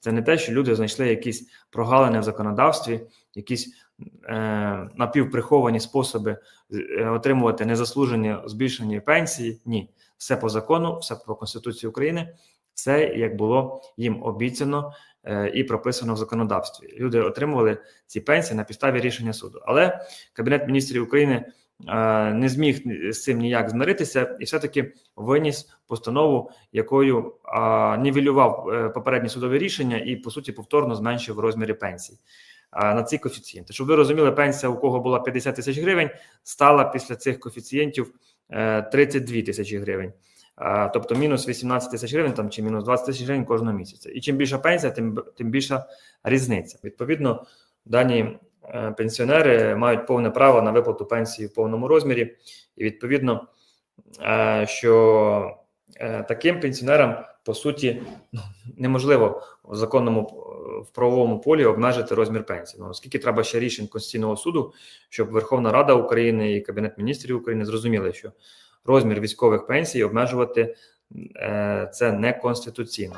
Це не те, що люди знайшли якісь прогалини в законодавстві, якісь е, напівприховані способи е, отримувати незаслужені збільшення пенсії. Ні, все по закону, все по Конституції України, все як було їм обіцяно е, і прописано в законодавстві. Люди отримували ці пенсії на підставі рішення суду. Але Кабінет міністрів України не зміг з цим ніяк змиритися і все-таки виніс постанову, якою нівелював е, попередні судові рішення і по суті повторно зменшив розміри пенсій. а, На ці коефіцієнти, щоб ви розуміли, пенсія, у кого була 50 тисяч гривень, стала після цих коефіцієнтів е, 32 тисячі гривень. Тобто мінус 18 тисяч гривень там чи мінус 20 тисяч гривень кожного місяця. І чим більша пенсія, тим тим більша різниця. Відповідно, дані е, пенсіонери мають повне право на виплату пенсії в повному розмірі, і відповідно, е, що е, таким пенсіонерам по суті ну, неможливо в законному е, в правовому полі обмежити розмір пенсії. Ну, оскільки треба ще рішень Конституційного суду, щоб Верховна Рада України і Кабінет міністрів України зрозуміли, що розмір військових пенсій обмежувати е, це неконституційно.